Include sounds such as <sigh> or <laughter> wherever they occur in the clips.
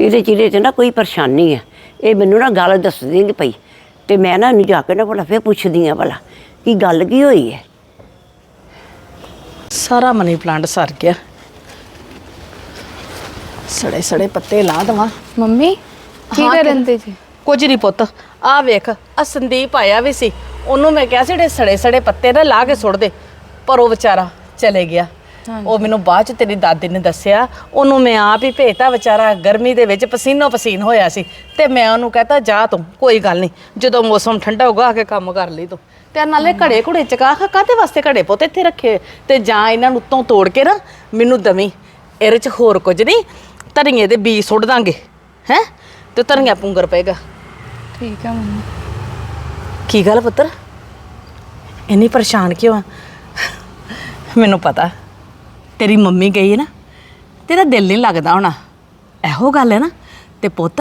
ਇਹਦੇ ਚਿਹਰੇ 'ਤੇ ਨਾ ਕੋਈ ਪਰੇਸ਼ਾਨੀ ਹੈ ਇਹ ਮੈਨੂੰ ਨਾ ਗੱਲ ਦੱਸਦੀ ਨਹੀਂ ਪਈ। ਤੇ ਮੈਂ ਨਾ ਇਹਨੂੰ ਜਾ ਕੇ ਨਾ ਭਲਾ ਫੇਰ ਪੁੱਛਦੀ ਆ ਭਲਾ ਕੀ ਗੱਲ ਕੀ ਹੋਈ ਹੈ ਸਾਰਾ ਮਨੀ ਪਲਾਂਟ ਸਰ ਗਿਆ। ਸੜੇ ਸੜੇ ਪੱਤੇ ਲਾ ਦਵਾਂ। ਮੰਮੀ ਕੀ ਹਾਂ, ਕਰਨ ਤੇ ਜੀ? ਕੁਝ ਨਹੀਂ ਪੁੱਤ ਆ ਵੇਖ ਆ ਸੰਦੀਪ ਆਇਆ ਵੀ ਸੀ। ਉਹਨੂੰ ਮੈਂ ਕਿਹਾ ਸੀ ਜਿਹੜੇ ਸੜੇ ਸੜੇ ਪੱਤੇ ਨਾ ਲਾ ਕੇ ਸੁੱਟ ਦੇ। ਪਰ ਉਹ ਵਿਚਾਰਾ ਚਲੇ ਗਿਆ। ਉਹ ਮੈਨੂੰ ਬਾਅਦ ਚ ਤੇਰੀ ਦਾਦੀ ਨੇ ਦੱਸਿਆ ਉਹਨੂੰ ਮੈਂ ਆਪ ਹੀ ਭੇਜਤਾ ਵਿਚਾਰਾ ਗਰਮੀ ਦੇ ਵਿੱਚ ਪਸੀਨੋ ਪਸੀਨ ਹੋਇਆ ਸੀ। ਤੇ ਮੈਂ ਉਹਨੂੰ ਕਹਤਾ ਜਾ ਤੂੰ ਕੋਈ ਗੱਲ ਨਹੀਂ ਜਦੋਂ ਮੌਸਮ ਠੰਡਾ ਹੋਊਗਾ ਆ ਕੇ ਕੰਮ ਕਰ ਲਈ ਤੂੰ। ਤੇ ਨਾਲੇ ਘੜੇ ਘੁੜੇ ਚਕਾ ਕਾਹਦੇ ਵਾਸਤੇ ਘੜੇ ਪੁੱਤ ਇੱਥੇ ਰੱਖੇ ਤੇ ਜਾਂ ਇਹਨਾਂ ਨੂੰ ਉੱਤੋਂ ਤੋੜ ਕੇ ਨਾ ਮੈਨੂੰ ਦਵੀਂ ਇਹਦੇ ਚ ਹੋਰ ਕੁਝ ਨਹੀਂ ਧਨੀਏ ਦੇ ਬੀਜ ਸੁੱਟ ਦਾਂਗੇ ਹੈ? ਤੇ ਧਨੀਆ ਪੁੰਗਰ ਪਏਗਾ। ਠੀਕ ਆ ਮੰਮੀ। ਕੀ ਗੱਲ ਪੁੱਤਰ? ਇੰਨੀ ਪਰੇਸ਼ਾਨ ਕਿਉਂ ਆ? ਮੈਨੂੰ ਪਤਾ। ਤੇਰੀ ਮੰਮੀ ਗਈ ਹੈ ਨਾ ਤੇਰਾ ਦਿਲ ਨਹੀਂ ਲੱਗਦਾ ਹੋਣਾ। ਇਹੋ ਗੱਲ ਹੈ ਨਾ। ਤੇ ਪੁੱਤ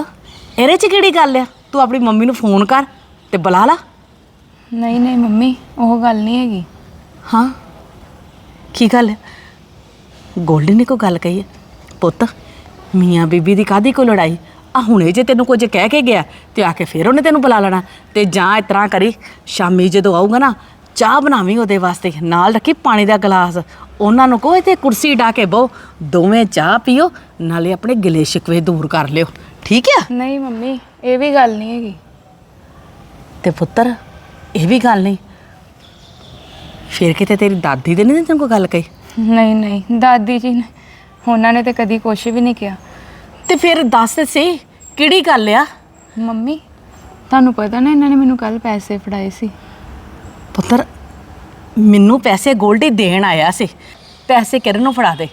ਇਹਦੇ 'ਚ ਕਿਹੜੀ ਗੱਲ ਆ? ਤੂੰ ਆਪਣੀ ਮੰਮੀ ਨੂੰ ਫੋਨ ਕਰ ਤੇ ਬੁਲਾ ਲਾ। ਨਹੀਂ ਨਹੀਂ ਮੰਮੀ ਉਹ ਗੱਲ ਨਹੀਂ ਹੈਗੀ। ਹਾਂ। ਕੀ ਗੱਲ? ਹੈ ਗੋਲਡੀ ਨੇ ਕੋਈ ਗੱਲ ਕਹੀ ਹੈ? ਪੁੱਤ ਮੀਆਂ ਬੀਬੀ ਦੀ ਕਾਦੀ ਕੋ ਲੜਾਈ? ਆ ਹੁਣੇ ਜੇ ਤੈਨੂੰ ਕੁਝ ਕਹਿ ਕੇ ਗਿਆ ਤੇ ਆ ਕੇ ਫੇਰ ਉਹਨੇ ਤੈਨੂੰ ਬੁਲਾ ਲੈਣਾ। ਤੇ ਜਾਂ ਇਸ ਤਰ੍ਹਾਂ ਕਰੀ ਸ਼ਾਮੀ ਜਦੋਂ ਆਊਗਾ ਨਾ ਚਾਹ ਬਣਾਵੀਂ ਉਹਦੇ ਵਾਸਤੇ। ਨਾਲ ਰੱਖੀ ਪਾਣੀ ਦਾ ਗਲਾਸ। ਉਹਨਾਂ ਨੂੰ ਕਹੋ ਇੱਥੇ ਕੁਰਸੀ ਢਾ ਕੇ ਬਹੁ ਦੋਵੇਂ ਚਾਹ ਪੀਓ ਨਾਲੇ ਆਪਣੇ ਗਿਲੇ ਸ਼ਿਕਵੇ ਦੂਰ ਕਰ ਲਿਓ। ਠੀਕ ਆ? ਨਹੀਂ ਮੰਮੀ ਇਹ ਵੀ ਗੱਲ ਨਹੀਂ ਹੈਗੀ। ਤੇ ਪੁੱਤਰ ਇਹ ਵੀ ਗੱਲ ਨਹੀਂ। ਫੇਰ ਕਿਤੇ ਤੇਰੀ ਦਾਦੀ ਦੇ ਨਹੀਂ ਤੈਨੂੰ ਕੋਈ ਗੱਲ ਕਹੀ? ਨਹੀਂ ਨਹੀਂ ਦਾਦੀ ਜੀ ਨੇ ਉਹਨਾਂ ਨੇ ਤੇ ਕਦੀ ਕੁਛ ਵੀ ਨਹੀਂ ਕਿਹਾ। ਤੇ ਫਿਰ ਦੱਸ ਤੇ ਸਹੀ ਕਿਹੜੀ ਗੱਲ ਆ? ਮੰਮੀ ਤੁਹਾਨੂੰ ਪਤਾ ਨਾ ਇਹਨਾਂ ਨੇ ਮੈਨੂੰ ਕੱਲ ਪੈਸੇ ਫੜਾਏ ਸੀ। ਪੁੱਤਰ ਮੈਨੂੰ ਪੈਸੇ ਗੋਲਡੀ ਦੇਣ ਆਇਆ ਸੀ। ਪੈਸੇ ਕਿਰਨ ਨੂੰ ਫੜਾ ਦੇ।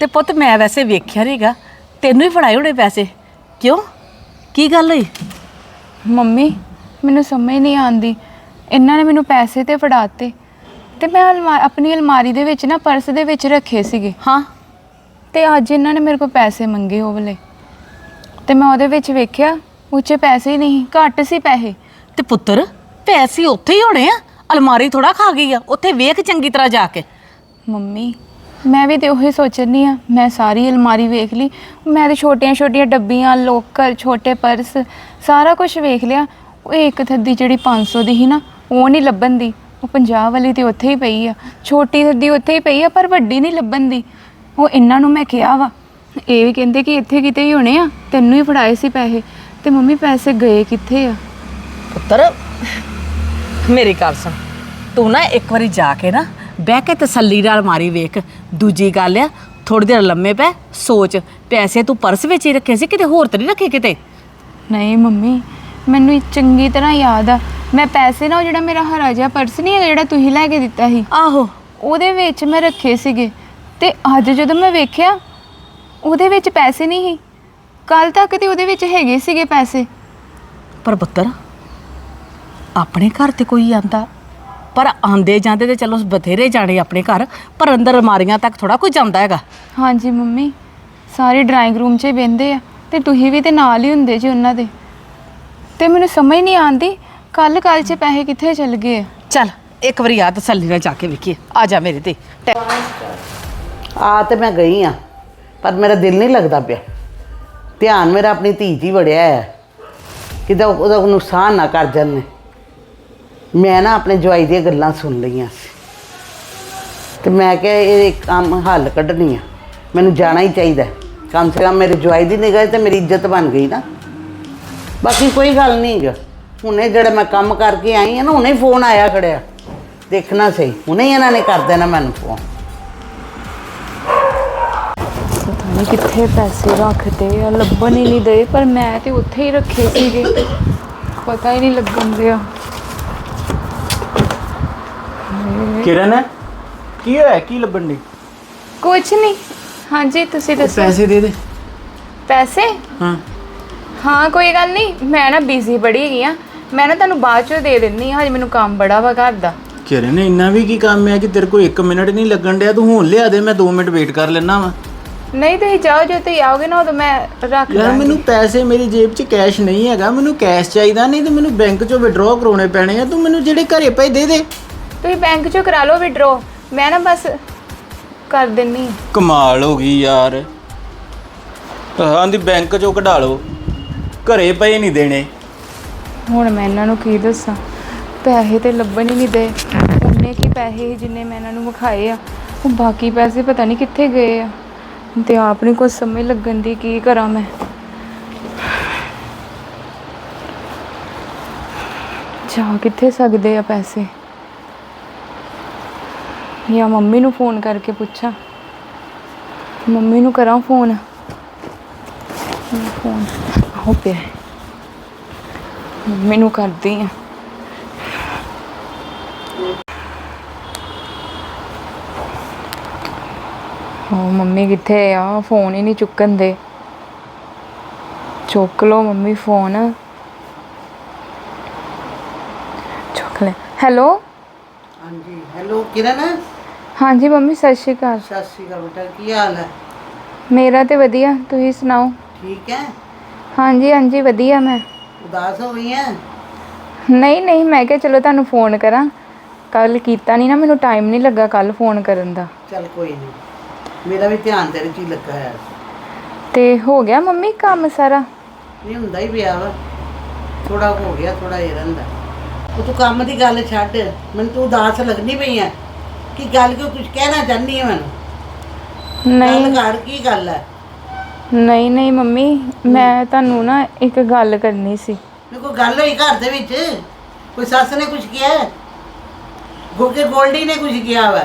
ਤੇ ਪੁੱਤ ਮੈਂ ਵੈਸੇ ਵੇਖਿਆ ਨਹੀਂਗਾ ਤੈਨੂੰ ਹੀ ਫੜਾਏ ਹੋਣੇ ਪੈਸੇ। ਕਿਉਂ? ਕੀ ਗੱਲ ਹੋਈ? ਮੰਮੀ ਮੈਨੂੰ ਸਮਝ ਨਹੀਂ ਆਉਂਦੀ। ਇਹਨਾਂ ਨੇ ਮੈਨੂੰ ਪੈਸੇ ਤੇ ਫੜਾਤੇ। ਤੇ ਮੈਂ ਅਲਮਾ ਆਪਣੀ ਅਲਮਾਰੀ ਦੇ ਵਿੱਚ ਨਾ ਪਰਸ ਦੇ ਵਿੱਚ ਰੱਖੇ ਸੀਗੇ। ਹਾਂ। ਤੇ ਅੱਜ ਇਹਨਾਂ ਨੇ ਮੇਰੇ ਕੋਲ ਪੈਸੇ ਮੰਗੇ ਉਹ ਵਾਲੇ। ਤੇ ਮੈਂ ਉਹਦੇ ਵਿੱਚ ਵੇਖਿਆ ਉੱਚੇ ਪੈਸੇ ਹੀ ਨਹੀਂ ਘੱਟ ਸੀ ਪੈਸੇ। ਤੇ ਪੁੱਤਰ ਪੈਸੇ ਉੱਥੇ ਹੀ ਹੋਣੇ ਆ? ਅਲਮਾਰੀ ਥੋੜਾ ਖਾ ਗਈ ਆ ਉੱਥੇ ਵੇਖ ਚੰਗੀ ਤਰ੍ਹਾਂ ਜਾ ਕੇ। ਮੰਮੀ ਮੈਂ ਵੀ ਤੇ ਉਹੀ ਸੋਚਣੀ ਆ ਮੈਂ ਸਾਰੀ ਅਲਮਾਰੀ ਵੇਖ ਲਈ ਮੈਂ ਤੇ ਛੋਟੀਆਂ ਛੋਟੀਆਂ ਡੱਬੀਆਂ ਲੋਕਰ ਛੋਟੇ ਪਰਸ ਸਾਰਾ ਕੁਝ ਵੇਖ ਲਿਆ। ਉਹ ਇੱਕ ਥੱਦੀ ਜਿਹੜੀ 500 ਦੀ ਸੀ ਨਾ ਉਹ ਨਹੀਂ ਲੱਭਣ ਦੀ। ਉਹ 50 ਵਾਲੀ ਤੇ ਉੱਥੇ ਹੀ ਪਈ ਆ। ਛੋਟੀ ਥੱਦੀ ਉੱਥੇ ਹੀ ਪਈ ਆ ਪਰ ਵੱਡੀ ਨਹੀਂ ਲੱਭਣ ਦੀ। ਉਹ ਇਹਨਾਂ ਨੂੰ ਮੈਂ ਕਿਹਾ ਵਾ ਇਹ ਵੀ ਕਹਿੰਦੇ ਕਿ ਇੱਥੇ ਕਿਤੇ ਹੀ ਹੋਣੇ ਆ ਤੈਨੂੰ ਹੀ ਫੜਾਏ ਸੀ ਪੈਸੇ। ਤੇ ਮੰਮੀ ਪੈਸੇ ਗਏ ਕਿੱਥੇ ਆ? ਪੁੱਤਰ ਮੇਰੀ ਗੱਲ ਸੁਣ। ਤੂੰ ਨਾ ਇੱਕ ਵਾਰੀ ਜਾ ਕੇ ਨਾ ਬਹਿ ਕੇ ਤਸੱਲੀ ਨਾਲ ਮਾਰੀ ਵੇਖ। ਦੂਜੀ ਗੱਲ ਆ ਥੋੜੀ ਦੇਰ ਲੰਮੇ ਪੈ ਸੋਚ। ਪੈਸੇ ਤੂੰ ਪਰਸ ਵਿੱਚ ਹੀ ਰੱਖੇ ਸੀ ਕਿਤੇ ਹੋਰ ਤਾਂ ਨਹੀਂ ਰੱਖੇ ਕਿਤੇ? ਨਹੀਂ ਮੰਮੀ ਮੈਨੂੰ ਇਹ ਚੰਗੀ ਤਰ੍ਹਾਂ ਯਾਦ ਆ। ਮੈਂ ਪੈਸੇ ਨਾ ਉਹ ਜਿਹੜਾ ਮੇਰਾ ਹਰਾ ਜਿਹਾ ਪਰਸ ਨਹੀਂ ਹੈਗਾ ਜਿਹੜਾ ਤੁਸੀਂ ਲੈ ਕੇ ਦਿੱਤਾ ਸੀ ਆਹੋ। ਉਹਦੇ ਵਿੱਚ ਮੈਂ ਰੱਖੇ ਸੀਗੇ। ਤੇ ਅੱਜ ਜਦੋਂ ਮੈਂ ਵੇਖਿਆ ਉਹਦੇ ਵਿੱਚ ਪੈਸੇ ਨਹੀਂ ਸੀ। ਕੱਲ ਤੱਕ ਤੇ ਉਹਦੇ ਵਿੱਚ ਹੈਗੇ ਸੀਗੇ ਪੈਸੇ। ਪਰ ਪੁੱਤਰ ਆਪਣੇ ਘਰ ਤੇ ਕੋਈ ਆਂਦਾ। ਪਰ ਆਂਦੇ ਜਾਂਦੇ ਤੇ ਚਲੋ ਬਥੇਰੇ ਜਾਣੇ ਆਪਣੇ ਘਰ ਪਰ ਅੰਦਰ ਅਲਮਾਰੀਆਂ ਤੱਕ ਥੋੜਾ ਕੋਈ ਜਾਂਦਾ ਹੈਗਾ। ਹਾਂਜੀ ਮੰਮੀ ਸਾਰੇ ਡਰਾਇੰਗ ਰੂਮ 'ਚ ਹੀ ਬਹਿੰਦੇ ਆ ਤੇ ਤੁਸੀਂ ਵੀ ਤੇ ਨਾਲ ਹੀ ਹੁੰਦੇ ਜੀ ਉਹਨਾਂ ਦੇ। ਤੇ ਮੈਨੂੰ ਸਮਝ ਨਹੀਂ ਆਉਂਦੀ ਕੱਲ ਕੱਲ 'ਚ ਪੈਸੇ ਕਿੱਥੇ ਚਲ ਗਏ ਆ? ਚੱਲ ਇੱਕ ਵਾਰੀ ਆ ਤਸੱਲੀ ਨਾਲ ਜਾ ਕੇ ਵੇਖੀਏ। ਆ ਜਾ ਮੇਰੇ ਤੇ। ਟੈ- ਆ ਤੇ ਮੈਂ ਗਈ ਆ ਪਰ ਮੇਰਾ ਦਿਲ ਨਹੀਂ ਲੱਗਦਾ ਪਿਆ। ਧਿਆਨ ਮੇਰਾ ਆਪਣੀ ਧੀ 'ਚ ਹੀ ਵੜਿਆ ਹੈ ਕਿਤੇ ਉਹ- ਉਹਦਾ ਨੁਕਸਾਨ ਨਾ ਕਰ ਜਾਣ ਮੈਂ ਨਾ ਆਪਣੇ ਜਵਾਈ ਦੀਆਂ ਗੱਲਾਂ ਸੁਣ ਲਈਆਂ ਸੀ। ਤੇ ਮੈਂ ਕਿਹਾ ਇਹ ਕੰਮ ਹੱਲ ਕੱਢਣੀ ਆ। ਮੈਨੂੰ ਜਾਣਾ ਹੀ ਚਾਹੀਦਾ ਕਮ ਸੇ ਕਮ ਮੇਰੇ ਜਵਾਈ ਦੀ ਨਿਗਾਹ 'ਚ ਤੇ ਮੇਰੀ ਇੱਜ਼ਤ ਬਣ ਗਈ ਨਾ। ਬਾਕੀ ਕੋਈ ਗੱਲ ਨਹੀਂ ਗਾ। ਹੁਣੇ ਜਿਹੜਾ ਮੈਂ ਕੰਮ ਕਰਕੇ ਆਈ ਆ ਨਾ, ਹੁਣੇ ਫੋਨ ਆਇਆ ਖੜਿਆ। ਦੇਖਣਾ ਸਹੀ। ਹੁਣੇ ਇਹਨਾਂ ਨੇ ਕਰ ਦੇਣਾ ਮੈਨੂੰ ਫੋਨ। ਪਤਾ ਨਹੀਂ ਕਿੱਥੇ ਪੈਸੇ ਰੱਖਦੇ ਆ, ਲੱਭਣ ਹੀ ਨਹੀਂ ਦੇ, ਪਰ ਮੈਂ ਤੇ ਉੱਥੇ ਹੀ ਰੱਖੇ ਸੀਗੇ। ਪਤਾ ਹੀ ਨਹੀਂ ਲੱਗਣ ਦਿਆ। ਕਿਰਨ? ਕੀ ਹੋਇਆ? ਕੀ ਲੱਭਣ ਦੀ ਕੁਝ ਨਹੀਂ। ਹਾਂਜੀ ਤੁਸੀਂ ਦੱਸੋ। ਪੈਸੇ ਦੇ ਦੇ। ਪੈਸੇ? ਹਾਂ। ਹਾਂ ਕੋਈ ਗੱਲ ਨਹੀਂ। ਮੈਂ ਨਾ ਬਿਜ਼ੀ ਬੜੀ ਹੈਗੀ ਆ। ਮੈਂ ਨਾ ਤੁਹਾਨੂੰ ਬਾਅਦ ਚ ਦੇ ਦਿੰਨੀ ਹਾਂ ਹਜੇ ਮੈਨੂੰ ਕੰਮ ਬੜਾ ਵਾ ਘਰ ਦਾ। ਕਿਰਨ ਇੰਨਾ ਵੀ ਕੀ ਕੰਮ ਹੈ ਕਿ ਤੇਰੇ ਕੋਲ 1 ਮਿੰਟ ਨਹੀਂ ਲੱਗਣ ਡਿਆ? ਤੂੰ ਹੁਣ ਲਿਆ ਦੇ ਮੈਂ 2 ਮਿੰਟ ਵੇਟ ਕਰ ਲੈਣਾ ਵਾ। ਨਹੀਂ ਤੁਸੀਂ ਜਾਓ ਜੇ ਤੁਸੀਂ ਆਓਗੇ ਨਾ ਉਦੋਂ ਮੈਂ ਰੱਖ ਯਾਰ ਦਾਂਗੀ। ਮੈਨੂੰ ਪੈਸੇ ਮੇਰੀ ਜੇਬ 'ਚ ਕੈਸ਼ ਨਹੀਂ ਹੈਗਾ। ਮੈਨੂੰ ਕੈਸ਼ ਚਾਹੀਦਾ ਨਹੀਂ ਤੇ ਮੈਨੂੰ ਬੈਂਕ 'ਚੋਂ ਵਿਡਰਾਅ ਕਰਾਉਣੇ ਪੈਣੇ ਆ। ਤੂੰ ਮੈਨੂੰ ਜਿਹੜੇ ਘਰੇ ਪਏ ਦੇ ਦੇ। ਤੁਸੀਂ ਬੈਂਕ ਚੋਂ ਕਰਾ ਲਓ ਵਿਡਰੋ ਮੈਂ ਨਾ ਬਸ ਕਰ ਦਿੰਨੀ। ਕਮਾਲ ਹੋ ਗਈ ਯਾਰ। ਆਂਦੀ ਬੈਂਕ ਚੋਂ ਕਢਾ ਲਓ। ਘਰੇ ਪਏ ਨਹੀਂ ਦੇਣੇ। ਹੁਣ ਮੈਂ ਇਹਨਾਂ ਨੂੰ ਕੀ ਦੱਸਾਂ? ਪੈਸੇ ਤੇ ਲੱਭਣ ਹੀ ਨਹੀਂ ਦੇ। ਉਹਨੇ ਕੀ ਪੈਸੇ ਸੀ ਜਿੰਨੇ ਮੈਂ ਇਹਨਾਂ ਨੂੰ ਵਿਖਾਏ ਆ। ਉਹ ਬਾਕੀ ਪੈਸੇ ਪਤਾ ਨਹੀਂ ਕਿੱਥੇ ਗਏ ਆ। ਤੇ ਆਪ ਨਹੀਂ ਕੁਝ ਸਮਝ ਲੱਗਣ ਦੀ ਕੀ ਕਰਾਂ ਮੈਂ। ਜਾ ਕਿੱਥੇ ਸਕਦੇ ਆ ਪੈਸੇ? ਜਾਂ ਮੰਮੀ ਨੂੰ ਫੋਨ ਕਰਕੇ ਪੁੱਛਾਂ। ਮੰਮੀ ਨੂੰ ਕਰਾਂ ਫੋਨ। ਫੋਨ ਹੋ ਪਿਆ ਮੰਮੀ ਨੂੰ ਕਰਦੀ ਆ ਉਹ ਮੰਮੀ ਕਿੱਥੇ ਆ? ਫੋਨ ਹੀ ਨਹੀਂ ਚੁੱਕਣ ਦੇ। ਚੁੱਕ ਲਓ ਮੰਮੀ ਫੋਨ। ਚੁੱਕ ਲੈ। ਹੈਲੋ? ਹਾਂਜੀ, ਹੈਲੋ, ਕਿਰਨ? ਹਾਂਜੀ ਮੰਮੀ ਸਤਿ ਸ਼੍ਰੀ ਅਕਾਲ। ਸਤਿ ਸ਼੍ਰੀ ਅਕਾਲ ਬੇਟਾ ਕੀ ਹਾਲ ਹੈ? ਮੇਰਾ ਤੇ ਵਧੀਆ ਤੁਸੀਂ ਸੁਣਾਓ? ਠੀਕ ਹੈ? ਹਾਂਜੀ ਹਾਂਜੀ ਵਧੀਆ ਮੈਂ। ਉਦਾਸ ਹੋ ਗਈ ਹੈ? ਨਹੀਂ ਨਹੀਂ ਮੈਂ ਕਿਹਾ ਚਲੋ ਤੁਹਾਨੂੰ ਫੋਨ ਕਰਾਂ। ਕੱਲ ਕੀਤਾ ਨਹੀਂ ਨਾ ਮੈਨੂੰ ਟਾਈਮ ਨਹੀਂ ਲੱਗਾ ਕੱਲ ਫੋਨ ਕਰਨ ਦਾ। ਚੱਲ ਕੋਈ ਨਹੀਂ ਮੇਰਾ ਵੀ ਧਿਆਨ ਤੇਰੇ 'ਚ ਹੀ ਲੱਗਾ ਹੈ ਤੇ ਹੋ ਗਿਆ ਮੰਮੀ ਕੰਮ ਸਾਰਾ? ਨਹੀਂ ਹੁੰਦਾ ਹੀ ਪਿਆ ਵਾ। ਥੋੜਾ ਹੋ ਗਿਆ ਥੋੜਾ ਇਹ ਰਹਿੰਦਾ। ਉਹ ਤੂੰ ਕੰਮ ਦੀ ਗੱਲ ਛੱਡ ਮੈਨੂੰ ਤੂੰ ਉਦਾਸ ਲੱਗਣੀ ਪਈ ਹੈ। ਕੀ ਗੱਲ ਕਿਉਂ ਕੁਝ ਕਹਿਣਾ ਚਾਹਨੀ ਹੈ ਮੈਨੂੰ? ਨਹੀਂ। ਗੱਲ ਕਰ ਕੀ ਗੱਲ ਹੈ ਨਹੀਂ ਨਹੀਂ ਮੰਮੀ ਮੈਂ ਤੁਹਾਨੂੰ ਨਾ ਇੱਕ ਗੱਲ ਕਰਨੀ ਸੀ। ਮੈਨੂੰ ਕੋਈ ਗੱਲ ਹੋਈ ਘਰ ਦੇ ਵਿੱਚ? ਕੋਈ ਸੱਸ ਨੇ ਕੁਝ ਕਿਹਾ? ਹੈ? ਗੋਕੇ ਗੋਲਡੀ ਨੇ ਕੁਝ ਕਿਹਾ ਵਾ?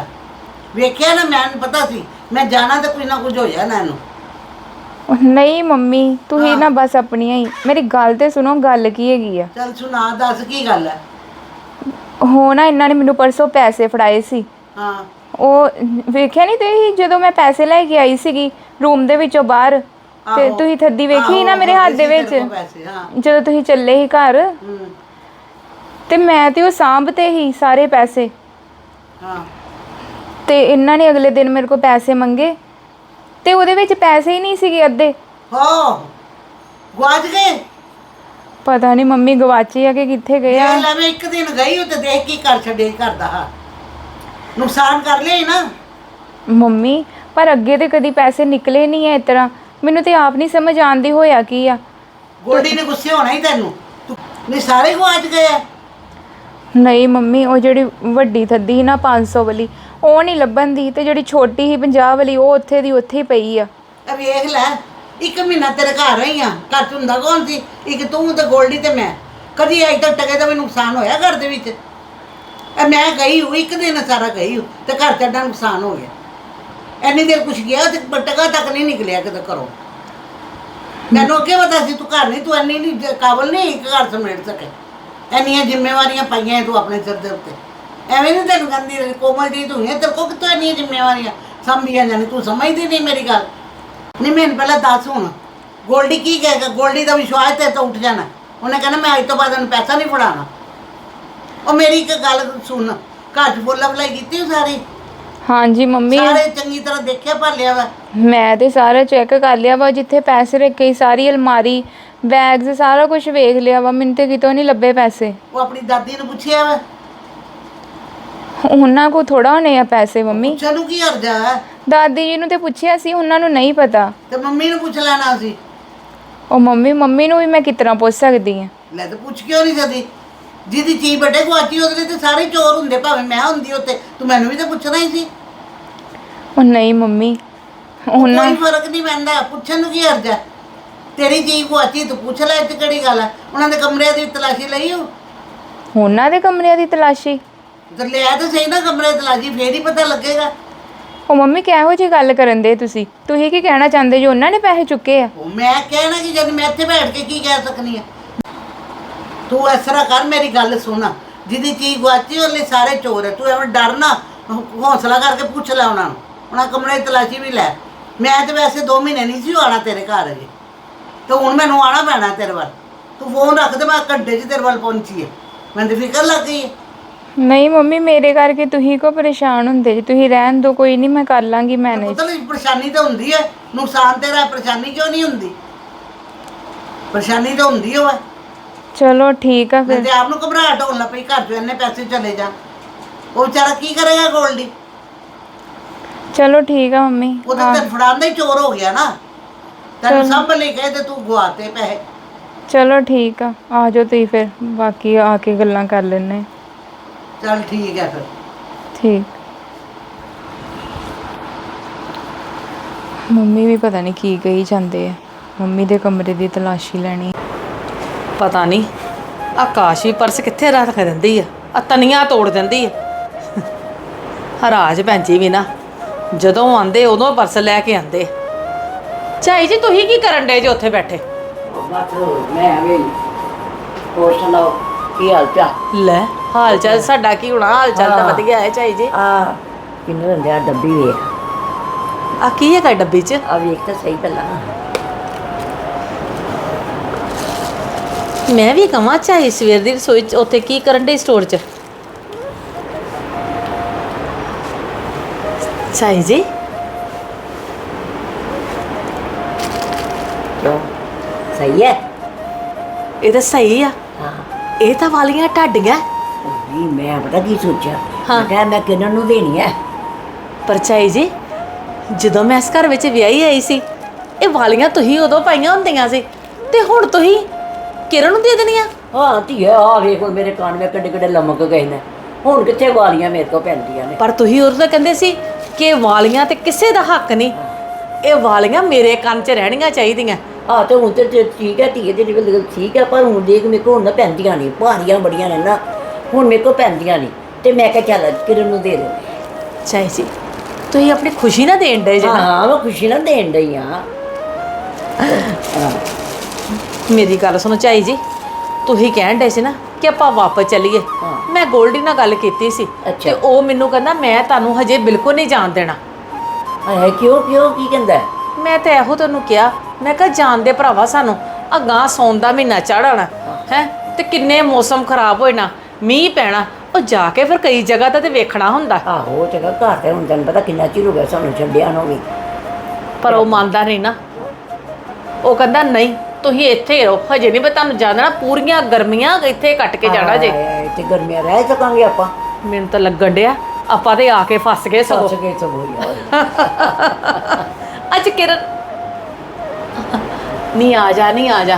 ਵੇਖਿਆ ਨਾ ਮੈਨੂੰ ਪਤਾ ਸੀ। ਮੈਂ ਜਾਣਾ ਤਾਂ ਕੁਝ ਨਾ ਕੁਝ ਹੋ ਜਾਣਾ ਇਹਨੂੰ। ਉਹ ਨਹੀਂ ਮੰਮੀ ਤੁਸੀਂ ਨਾ ਬਸ ਆਪਣੀਆਂ ਹੀ। ਮੇਰੀ ਗੱਲ ਤੇ ਸੁਣੋ ਗੱਲ ਕੀ ਹੈਗੀ ਆ? ਚੱਲ ਸੁਣਾ ਦੱਸ ਕੀ ਗੱਲ ਹੈ ਹੋ ਨਾ ਇਹਨਾਂ ਨੇ ਮੈਨੂੰ ਪਰਸੋਂ ਪੈਸੇ ਫੜਾਏ ਸੀ। ਹਾਂ। ਉਹ ਵੇਖਿਆ ਨਹੀਂ ਤੁਸੀਂ? ਜਦੋਂ ਮੈਂ ਪੈਸੇ ਲੈ ਕੇ ਆਈ ਸੀਗੀ ਰੂਮ ਦੇ ਵਿੱਚੋਂ ਬਾਹਰ ਤੇ ਆਹੋ। ਤੁਸੀਂ ਥੱਦੀ ਵੇਖੀ ਨਾ ਆਹੋ, ਮੇਰੇ ਹੱਥ ਦੇ ਵਿੱਚ? ਤੇਰੇ ਕੋਲ ਪੈਸੇ ਹਾਂ। ਜਦੋਂ ਤੁਸੀਂ ਚੱਲੇ ਸੀ ਘਰ ਹੂੰ, ਤੇ ਮੈਂ ਤੇ ਉਹ ਸਾਂਭਤੇ ਹੀ ਸਾਰੇ ਪੈਸੇ। ਹਾਂ। ਤੇ ਇਹਨਾਂ ਨੇ ਅਗਲੇ ਦਿਨ ਮੇਰੇ ਕੋਲ ਪੈਸੇ ਮੰਗੇ ਤੇ ਉਹਦੇ ਵਿੱਚ ਪੈਸੇ ਹੀ ਨਹੀਂ ਸੀਗੇ ਅੱਧੇ। ਹੋ ਗਵਾਚ ਗਏ? ਪਤਾ ਨਹੀਂ ਮੰਮੀ ਗਵਾਚੇ ਆ ਕਿ ਕਿੱਥੇ ਗਏ ਆ। ਇਹ ਲੈ ਮੈਂ ਇੱਕ ਦਿਨ ਗਈ ਉਹ ਤੇ ਦੇਖ ਕੀ ਕਰ ਛੱਡੇ ਘਰ ਦਾ ਹਾਂ ਨੁਕਸਾਨ ਕਰ ਲਿਆ ਈ ਨਾ। ਮੰਮੀ ਪਰ ਅੱਗੇ ਤੇ ਕਦੀ ਪੈਸੇ ਨਿਕਲੇ ਨਹੀਂ ਐ ਇਸ ਤਰ੍ਹਾਂ। ਮੈਨੂੰ ਤੇ ਆਪ ਨਹੀਂ ਸਮਝ ਆਉਂਦੀ ਹੋਇਆ ਕੀ ਆ। ਗੋਲਡੀ ਨੇ ਗੁੱਸੇ ਹੋਣਾ ਹੀ ਤੈਨੂੰ। ਤੂੰ ਨਹੀਂ ਸਾਰੇ ਗਵਾਚ ਗਏ ਆ? ਨਹੀਂ ਮੰਮੀ ਉਹ ਜਿਹੜੀ ਵੱਡੀ ਥੱਦੀ ਸੀ ਨਾ 500 ਵਾਲੀ ਉਹ ਨਹੀਂ ਲੱਭਣ ਦੀ ਤੇ ਜਿਹੜੀ ਛੋਟੀ ਸੀ 50 ਵਾਲੀ ਉਹ ਉੱਥੇ ਦੀ ਉੱਥੇ ਹੀ ਪਈ ਆ। ਆ ਵੇਖ ਲੈ ਇੱਕ ਮਹੀਨਾ ਤੇਰੇ ਘਰ ਰਹੀ ਆ। ਘਰ ਚ ਹੁੰਦਾ ਕੌਣ ਸੀ? ਇੱਕ ਤੂੰ ਤੇ ਗੋਲਡੀ ਤੇ ਮੈਂ। ਕਦੀ ਅਜੇ ਤੱਕ ਟਕੇ ਦਾ ਵੀ ਨੁਕਸਾਨ ਹੋਇਆ ਘਰ ਦੇ ਵਿੱਚ? ਇਹ ਮੈਂ ਗਈ ਹੂੰ ਇੱਕ ਦਿਨ ਸਾਰਾ ਗਈ ਹੂੰ ਤੇ ਘਰ ਚੱਡਾ ਨੁਕਸਾਨ ਹੋ ਗਿਆ। ਐਨੀ ਦੇਰ ਕੁਛ ਗਿਆ ਤੇ ਟਕਾ ਤੱਕ ਨਹੀਂ ਨਿਕਲਿਆ ਕਿਤੇ ਘਰੋਂ। ਮੈਨੂੰ ਅੱਗੇ ਪਤਾ ਸੀ ਤੂੰ ਘਰ ਨਹੀਂ ਤੂੰ ਇੰਨੀ ਨਹੀਂ ਕਾਬਲ ਨਹੀਂ ਇੱਕ ਘਰ ਸਮੇਟ ਸਕੇ। ਇੰਨੀਆਂ ਜ਼ਿੰਮੇਵਾਰੀਆਂ ਪਾਈਆਂ ਤੂੰ ਆਪਣੇ ਸਿਰ ਦੇ ਉੱਤੇ। ਐਵੇਂ ਨਹੀਂ ਤੈਨੂੰ ਕਹਿੰਦੀ ਰਹੀ, ਕੋਮਲ ਜੀ ਤੂੰ ਹੈ ਤੇਰੇ ਕੋਲ ਕਿਤੋਂ ਇੰਨੀਆਂ ਜ਼ਿੰਮੇਵਾਰੀਆਂ ਸੰਭੀਆਂ ਜਾਣੀ ਤੂੰ ਸਮਝਦੀ ਨਹੀਂ ਮੇਰੀ ਗੱਲ। ਨਹੀਂ ਮੈਨੂੰ ਪਹਿਲਾਂ ਦੱਸ ਹੁਣ ਗੋਲਡੀ ਕੀ ਕਹੇਗਾ ਗੋਲਡੀ ਦਾ ਵਿਸ਼ਵਾਸ ਤੇ ਤਾਂ ਉੱਠ ਜਾਣਾ। ਉਹਨੇ ਕਹਿੰਦਾ ਮੈਂ ਅੱਜ ਤੋਂ ਬਾਅਦ ਉਹਨੂੰ ਪੈਸਾ ਨਹੀਂ ਫੜਾਉਣਾ। ਉਹ ਮੇਰੀ ਇੱਕ ਗੱਲ ਸੁਣ ਘਰ ਚ ਬੋਲਾ ਬਲਾਈ ਕੀਤੀ ਉਹ ਸਾਰੀ? ਹਾਂਜੀ ਮੰਮੀ। ਸਾਰੇ ਚੰਗੀ ਤਰ੍ਹਾਂ ਦੇਖਿਆ ਭਾਲਿਆ ਵਾ? ਮੈਂ ਤੇ ਸਾਰਾ ਚੈੱਕ ਕਰ ਲਿਆ ਵਾ ਜਿੱਥੇ ਪੈਸੇ ਰੱਖੇ ਸੀ, ਸਾਰੀ ਅਲਮਾਰੀ ਬੈਗਸ ਸਾਰਾ ਕੁਝ ਵੇਖ ਲਿਆ ਵਾ ਮੈਨੂੰ ਤੇ ਕਿਤੋਂ ਨਹੀਂ ਲੱਭੇ ਪੈਸੇ। ਉਹ ਆਪਣੀ ਦਾਦੀ ਨੂੰ ਪੁੱਛਿਆ ਵਾ? ਉਹਨਾਂ ਕੋ ਥੋੜਾ ਹੋਣੇ ਆ ਪੈਸੇ ਮੰਮੀ। ਪੁੱਛਣ ਨੂੰ ਕੀ ਅਰਜ਼ਾ ਹੈ ਦਾਦੀ ਜੀ ਨੂੰ ਤੇ ਪੁੱਛਿਆ ਸੀ ਉਹਨਾਂ ਨੂੰ ਨਹੀਂ ਪਤਾ। ਤੇ ਮੰਮੀ ਨੂੰ ਪੁੱਛ ਲੈਣਾ ਸੀ। ਉਹ ਮੰਮੀ ਮੰਮੀ ਨੂੰ ਵੀ ਮੈਂ ਕਿਤਨਾ ਪੁੱਛ ਸਕਦੀ ਆ। ਲੈ ਤੇ ਪੁੱਛ ਕਿਉਂ ਨਹੀਂ ਸਕਦੀ? ਜਿਹਦੀ ਚੀਜ਼ ਵੱਡੇ ਗੁਆਚੀ ਉਹਦੇ ਲਈ ਤੇ ਸਾਰੇ ਚੋਰ ਹੁੰਦੇ ਭਾਵੇਂ ਮੈਂ ਹੁੰਦੀ ਉੱਤੇ ਤੂੰ ਮੈਨੂੰ ਵੀ ਤਾਂ ਪੁੱਛਣਾ ਹੀ ਸੀ। ਉਹ ਨਹੀਂ ਮੰਮੀ ਉਹਨਾਂ ਕੋਈ ਫ਼ਰਕ ਨਹੀਂ ਪੈਂਦਾ ਪੁੱਛਣ ਨੂੰ ਕੀ ਅਰਜ਼ਾ ਤੇਰੀ ਚੀਜ਼ ਗੁਆਚੀ ਤੂੰ ਪੁੱਛ ਲੈ ਇੱਥੇ ਕਿਹੜੀ ਗੱਲ ਹੈ। ਉਹਨਾਂ ਦੇ ਕਮਰਿਆਂ ਦੀ ਤਲਾਸ਼ੀ ਲਈ ਹੋ ਉਹਨਾਂ ਦੇ ਕਮਰਿਆਂ ਦੀ ਤਲਾਸ਼ੀ? ਤੇ ਲਿਆ ਤਾਂ ਸਹੀ ਨਾ ਕਮਰੇ ਦੀ ਤਲਾਸ਼ੀ ਫੇਰ ਹੀ ਪਤਾ ਲੱਗੇਗਾ। ਉਹ ਮੰਮੀ ਕਿਹੋ ਜੀ ਗੱਲ ਕਰਨ ਦੇ ਤੁਸੀਂ? ਤੁਸੀਂ ਕੀ ਕਹਿਣਾ ਚਾਹੁੰਦੇ ਜੋ ਉਹਨਾਂ ਨੇ ਪੈਸੇ ਚੁੱਕੇ ਆ? ਉਹ ਮੈਂ ਕਹਿਣਾ ਕਿ ਜਦ ਮੈਂ ਇੱਥੇ ਬੈਠ ਕੇ ਕੀ ਕਹਿ ਸਕਨੀ ਆ ਤੂੰ ਇਸ ਤਰ੍ਹਾਂ ਕਰ ਮੇਰੀ ਗੱਲ ਸੁਣ। ਜਿਹਦੀ ਚੀਜ਼ ਗੁਆਚੀ ਉਹਲੇ ਸਾਰੇ ਚੋਰ ਹੈ ਤੂੰ ਐਵੇਂ ਡਰ ਨਾ ਹੌਸਲਾ ਕਰਕੇ ਪੁੱਛ ਲੈ ਉਹਨਾਂ ਨੂੰ। ਉਹਨਾਂ ਕਮਰੇ ਦੀ ਤਲਾਸ਼ੀ ਵੀ ਲੈ। ਮੈਂ ਤੇ ਵੈਸੇ 2 ਮਹੀਨੇ ਨਹੀਂ ਸੀ ਆਣਾ ਤੇਰੇ ਘਰ ਅਜੇ। ਤੇ ਹੁਣ ਮੈਨੂੰ ਆਣਾ ਪੈਣਾ ਤੇਰੇ ਵੱਲ। ਤੂੰ ਫੋਨ ਰੱਖ ਦੇ ਮੈਂ ਘੰਟੇ 'ਚ ਤੇਰੇ ਵੱਲ ਪਹੁੰਚੀ ਹੈ ਮੈਨੂੰ ਤੇ ਫਿਕਰ ਲੱਗ ਗਈ ਹੈ ਨਹੀਂ ਮੰਮੀ ਮੇਰੇ ਕਰਕੇ ਤੁਸੀਂ ਕੋ ਪਰੇਸ਼ਾਨ ਹੁੰਦੇ ਜੀ। ਤੁਸੀਂ ਰਹਿਣ ਦਿਓ ਕੋਈ ਨਹੀਂ ਮੈਂ ਕਰ ਲਾਂਗੀ ਮੈਨੇਜ ਨਹੀਂ ਪਰੇਸ਼ਾਨੀ ਤਾਂ ਹੁੰਦੀ ਹੈ ਨੁਕਸਾਨ ਤੇਰਾ ਪਰੇਸ਼ਾਨੀ ਕਿਉਂ ਨਹੀਂ ਹੁੰਦੀ? ਪਰੇਸ਼ਾਨੀ ਤਾਂ ਹੁੰਦੀ ਹੋਵੇ ਚਲੋ ਠੀਕ ਆ ਫਿਰ। ਤੇ ਆਪ ਨੂੰ ਘਬਰਾਹਟ ਹੋਣ ਲੱਗ ਪਈ ਘਰ ਚੋਂ ਇੰਨੇ ਪੈਸੇ ਚਲੇ ਜਾ। ਉਹ ਵਿਚਾਰਾ ਕੀ ਕਰੇਗਾ ਗੋਲਡੀ? ਚਲੋ ਠੀਕ ਆ ਮੰਮੀ ਉਹ ਤਾਂ ਤੇ ਫੜਾਉਣ ਦਾ ਹੀ ਚੋਰ ਹੋ ਗਿਆ ਨਾ। ਤੈਨੂੰ ਸੰਭ ਲਈ ਕਹੇ ਤੇ ਤੂੰ ਗਵਾਤੇ ਪੈਸੇ। ਚਲੋ ਠੀਕ ਆ ਆ ਜਾਓ ਤੁਸੀਂ ਫਿਰ ਬਾਕੀ ਆ ਕੇ ਗੱਲਾਂ ਕਰ ਲੈਣੇ ਚੱਲ ਠੀਕ ਹੈ ਫਿਰ। ਠੀਕ। ਮੰਮੀ ਵੀ ਪਤਾ ਨਹੀਂ ਕੀ ਕਹੀ ਜਾਂਦੇ ਆ। ਮੰਮੀ ਦੇ ਕਮਰੇ ਦੀ ਤਲਾਸ਼ੀ ਲੈਣੀ। ਪਤਾ ਨਹੀਂ। ਆਕਾਸ਼ ਵੀ ਪਰਸ ਕਿੱਥੇ ਰੱਖ ਦਿੰਦੀ ਆ? ਆ ਤਨੀਆਂ ਤੋੜ ਦਿੰਦੀ ਆ। ਹਰਾਜ ਭੈਂਜੀ ਵੀ ਨਾ ਜਦੋਂ ਆਂਦੇ ਉਦੋਂ ਪਰਸ ਲੈ ਕੇ ਆਂਦੇ ਝਾਈ ਜੀ ਤੁਸੀਂ ਕੀ ਕਰਨ ਡੇ ਜੇ ਉੱਥੇ ਬੈਠੇ? ਬਸ ਮੈਂ ਆਵੇਂ ਹੋਰ ਸੁਣਾਓ ਕੀ ਹਾਲ ਚਾਲ? ਲੈ ਹਾਲ ਚਾਲ ਸਾਡਾ ਕੀ ਹੋਣਾ? ਹਾਲ ਚਾਲ ਤਾਂ ਹਾਂ। ਵਧੀਆ ਹੈ ਝਾਈ ਜੀ। ਆ ਕਿੰਨੇ ਹੁੰਦੇ ਆ ਡੱਬੀ ਵੇਖ। ਆ ਕੀ ਹੈਗਾ ਡੱਬੀ 'ਚ? ਆ ਵੇਖ ਤਾਂ ਸਹੀ ਪਹਿਲਾਂ। ਮੈਂ ਵੀ ਕਵਾਂ ਝਾਈ ਸਵੇਰ ਦੀ ਰਸੋਈ 'ਚ ਉੱਥੇ ਕੀ ਕਰਨ ਡੇ ਸਟੋਰ 'ਚ? ਝਾਈ ਜੀ? ਕਿਉਂ ਸਹੀ ਹੈ। ਇਹ ਤਾਂ ਸਹੀ ਆ। ਹਾਂ। ਇਹ ਤਾਂ ਵਾਲੀਆਂ ਢਾਡੀਆਂ। ਨਹੀਂ ਮੈਂ ਪਤਾ ਕੀ ਸੋਚਿਆ? ਹਾਂ। ਮੈਂ ਕਿਹਾ ਮੈਂ ਕਿਹਨਾਂ ਨੂੰ ਦੇਣੀ ਹੈ? ਪਰ ਝਾਈ ਜੀ ਜਦੋਂ ਮੈਂ ਇਸ ਘਰ ਵਿੱਚ ਵਿਆਹੀ ਆਈ ਸੀ ਇਹ ਵਾਲੀਆਂ ਤੁਸੀਂ ਉਦੋਂ ਪਾਈਆਂ ਹੁੰਦੀਆਂ ਸੀ ਤੇ ਹੁਣ ਤੁਸੀਂ ਕਿਰਨ ਨੂੰ ਦੇ ਦੇਣੀਆਂ ਹਾਂ ਧੀਏ ਆ ਵੇਖ ਹੁਣ ਮੇਰੇ ਕੰਨ ਵਿੱਚ ਕਿੱਡੇ ਕਿੱਡੇ ਲਮਕ ਗਏ ਨੇ। ਹੁਣ ਕਿੱਥੇ ਵਾਲੀਆਂ ਮੇਰੇ ਕੋਲ ਪੈਂਦੀਆਂ ਨੇ? ਪਰ ਤੁਸੀਂ ਉਦੋਂ ਤਾਂ ਕਹਿੰਦੇ ਸੀ ਕਿ ਵਾਲੀਆਂ ਤੇ ਕਿਸੇ ਦਾ ਹੱਕ ਨਹੀਂ। ਇਹ ਵਾਲੀਆਂ ਮੇਰੇ ਕੰਨ 'ਚ ਰਹਿਣੀਆਂ ਚਾਹੀਦੀਆਂ। ਆ ਤੇ ਹੁਣ ਤੇ ਤੇ ਠੀਕ ਹੈ ਧੀਏ ਤੇਰੀ ਗੱਲ ਠੀਕ ਹੈ ਪਰ ਹੁਣ ਦੇਖ ਮੇਰੇ ਕੋਲ ਹੁਣ ਨਾ ਪੈਂਦੀਆਂ ਨਹੀਂ ਭਾਰੀਆਂ ਬੜੀਆਂ ਨੇ ਨਾ। ਹੁਣ ਮੇਰੇ ਕੋਲ ਪੈਂਦੀਆਂ ਨਹੀਂ। ਤੇ ਮੈਂ ਕਿਹਾ ਚੱਲ ਕਿਰਨ ਨੂੰ ਦੇ ਦੇ। ਝਾਈ ਜੀ ਤੁਸੀਂ ਆਪਣੀ ਖੁਸ਼ੀ ਨਾ ਦੇਣ ਦੇ ਜਨਾ ਹਾਂ ਮੈਂ ਖੁਸ਼ੀ ਨਾਲ ਦੇਣ ਡਈ ਆ ਮੇਰੀ ਗੱਲ ਸੁਣੋ ਝਾਈ ਜੀ। ਤੁਸੀਂ ਕਹਿਣ ਡੇ ਸੀ ਨਾ ਕਿ ਆਪਾਂ ਵਾਪਸ ਚੱਲੀਏ। ਮੈਂ ਗੋਲਡੀ ਨਾਲ ਗੱਲ ਕੀਤੀ ਸੀ। ਤੇ ਉਹ ਮੈਨੂੰ ਕਹਿੰਦਾ ਮੈਂ ਤੁਹਾਨੂੰ ਹਜੇ ਬਿਲਕੁਲ ਨਹੀਂ ਜਾਣ ਦੇਣਾ। ਹੈ ਕਿਉਂ ਕਿਉਂ ਕੀ ਕਹਿੰਦਾ? ਮੈਂ ਤੇ ਇਹੋ ਤੈਨੂੰ ਕਿਹਾ। ਮੈਂ ਕਿਹਾ ਜਾਣ ਦੇ ਭਰਾਵਾ ਸਾਨੂੰ। ਅਗਾਂ ਸੌਣ ਦਾ ਮਹੀਨਾ ਚੜ੍ਹਣਾ ਹੈ। ਤੇ ਕਿੰਨੇ ਮੌਸਮ ਖਰਾਬ ਹੋਏ ਨਾ। ਮੀਂਹ ਪੈਣਾ। ਉਹ ਜਾ ਕੇ ਫਿਰ ਕਈ ਜਗ੍ਹਾ ਤਾਂ ਤੇ ਵੇਖਣਾ ਹੁੰਦਾ। ਆਹੋ ਜਗਾ ਘਰ ਤੇ ਹੁਣ ਤੈਨੂੰ ਪਤਾ ਕਿੰਨਾ ਚਿਰ ਹੋ ਗਿਆ ਸਾਨੂੰ ਛੱਡਿਆ ਨੂੰ ਵੀ। ਪਰ ਉਹ ਮੰਨਦਾ ਨਹੀਂ ਨਾ। ਉਹ ਕਹਿੰਦਾ ਨਹੀਂ ਤੁਸੀਂ ਇੱਥੇ ਰਹੋ। ਹਜੇ ਨਹੀਂ ਮੈਂ ਤੁਹਾਨੂੰ ਜਾਣਾ ਪੂਰੀਆਂ ਗਰਮੀਆਂ ਇੱਥੇ ਕੱਟ ਕੇ ਜਾਣਾ ਜੇ। ਹਾਏ, ਤੇ ਗਰਮੀਆਂ ਰਹਿ ਸਕਾਂਗੇ ਆਪਾਂ। ਮੈਨੂੰ ਤਾਂ ਲੱਗਣ ਡਿਆ ਆਪਾਂ ਤੇ ਆ ਕੇ ਫਸ ਗਏ ਸਗੋਂ। ਸੋਚ ਕੇ ਸਗੋਂ ਯਾਰ। <laughs> ਅੱਜ ਕਿਰਨ। ਨਹੀਂ ਆ ਜਾ ਨਹੀਂ ਆ ਜਾ।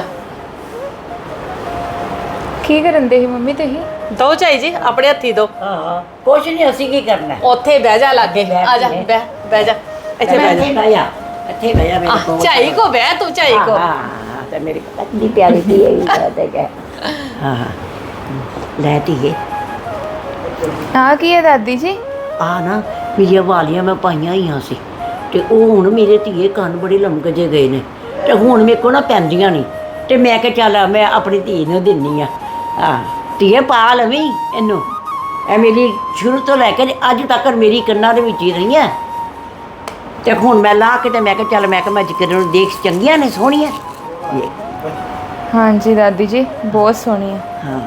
ਕੀ ਕਰਨ ਦੇ ਸੀ ਮੰਮੀ ਤੁਸੀਂ? ਦੋ ਚਾਈ ਜੀ ਆਪਣੇ ਹੱਥੀ ਦੋ। ਹਾਂ ਕੁਛ ਨਹੀਂ ਅਸੀਂ ਕੀ ਕਰਨਾ? ਉੱਥੇ ਬਹਿ ਜਾ ਲਾਗੇ। ਆ ਜਾ ਬਹਿ ਬਹਿ ਜਾ। ਇੱਥੇ ਬਹਿ ਜਾ। ਇੱਥੇ ਬਹਿ ਜਾ। ਇੱਥੇ ਬਹਿ ਜਾ ਮੇਰੇ ਕੋਲ। ਝਾਈ ਕੋ ਬਹਿ ਤੂੰ ਝਾਈ ਕੋ। ਹਾਂ ਹਾਂ, ਮੇਰੀ ਪਤਨੀ ਪਿਆਰੀ ਦੀ ਹੈ ਇਹ ਬਾਤ ਹੈ ਕਿ ਹਾਂ ਹਾਂ। ਲੈ ਧੀਏ। ਆ ਕੀ ਹੈ ਦਾਦੀ ਜੀ? ਆ ਨਾ ਮੇਰੀਆਂ ਵਾਲੀਆਂ ਮੈਂ ਪਾਈਆਂ ਹੋਈਆਂ ਸੀ। ਤੇ ਉਹ ਹੁਣ ਮੇਰੇ ਧੀਏ ਕੰਨ ਬੜੇ ਲੰਮਕ ਜੇ ਗਏ ਨੇ। ਤੇ ਹੁਣ ਮੇਰੇ ਕੋਲ ਨਾ ਪੈਂਦੀਆਂ ਨਹੀਂ। ਤੇ ਮੈਂ ਕਿਹਾ ਚੱਲ ਮੈਂ ਆਪਣੀ ਧੀ ਨੂੰ ਦਿੰਨੀ ਆ। ਹਾਂ ਧੀਏ ਪਾ ਲਵੀਂ ਇਹਨੂੰ। ਇਹ ਮੇਰੀ ਸ਼ੁਰੂ ਤੋਂ ਲੈ ਕੇ ਤੇ ਅੱਜ ਤੱਕ ਮੇਰੀ ਕੰਨਾਂ ਦੇ ਵਿੱਚ ਹੀ ਰਹੀਆਂ। ਤੇ ਹੁਣ ਮੈਂ ਲਾ ਕੇ ਤੇ ਮੈਂ ਕਿਹਾ ਚੱਲ ਮੈਂ ਕਿਹਾ ਮੈਂ ਜਿਕਰ ਨੂੰ ਦੇਖ ਚੰਗੀਆਂ ਨੇ ਸੋਹਣੀਆਂ। ਇਹ, ਹਾਂਜੀ ਦਾਦੀ ਜੀ ਬਹੁਤ ਸੋਹਣੀ ਆ। ਹਾਂ।